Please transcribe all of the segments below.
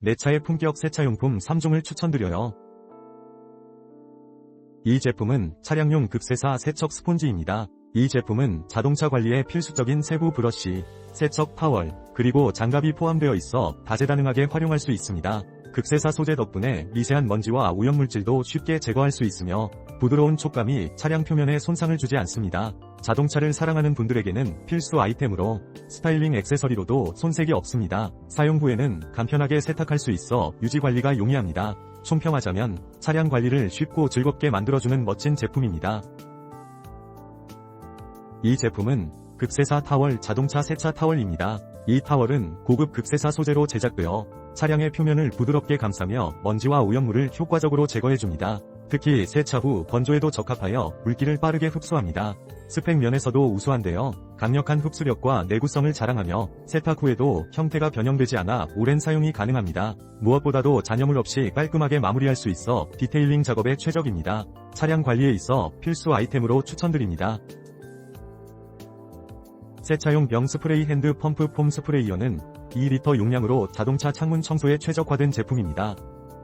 내 차의 품격 세차용품 3종을 추천드려요. 이 제품은 차량용 급세사 세척 스폰지입니다. 이 제품은 자동차 관리에 필수적인 세부 브러쉬, 세척 타월, 그리고 장갑이 포함되어 있어 다재다능하게 활용할 수 있습니다. 급세사 소재 덕분에 미세한 먼지와 오염물질도 쉽게 제거할 수 있으며 부드러운 촉감이 차량 표면에 손상을 주지 않습니다. 자동차를 사랑하는 분들에게는 필수 아이템으로 스타일링 액세서리로도 손색이 없습니다. 사용 후에는 간편하게 세탁할 수 있어 유지 관리가 용이합니다. 총평하자면 차량 관리를 쉽고 즐겁게 만들어주는 멋진 제품입니다. 이 제품은 급세사 타월 자동차 세차 타월입니다. 이 타월은 고급 급세사 소재로 제작되어 차량의 표면을 부드럽게 감싸며 먼지와 오염물을 효과적으로 제거해줍니다. 특히 세차 후 건조에도 적합하여 물기를 빠르게 흡수합니다. 스펙 면에서도 우수한데요. 강력한 흡수력과 내구성을 자랑하며 세탁 후에도 형태가 변형되지 않아 오랜 사용이 가능합니다. 무엇보다도 잔여물 없이 깔끔하게 마무리할 수 있어 디테일링 작업에 최적입니다. 차량 관리에 있어 필수 아이템으로 추천드립니다. 세차용 병 스프레이 핸드 펌프 폼 스프레이어는 2리터 용량으로 자동차 창문 청소에 최적화된 제품입니다.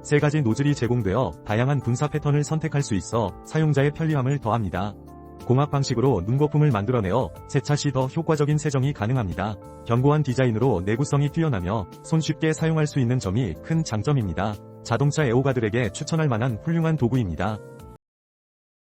세 가지 노즐이 제공되어 다양한 분사 패턴을 선택할 수 있어 사용자의 편리함을 더합니다. 공합 방식으로 눈거품을 만들어내어 세차 시 더 효과적인 세정이 가능합니다. 견고한 디자인으로 내구성이 뛰어나며 손쉽게 사용할 수 있는 점이 큰 장점입니다. 자동차 애호가들에게 추천할 만한 훌륭한 도구입니다.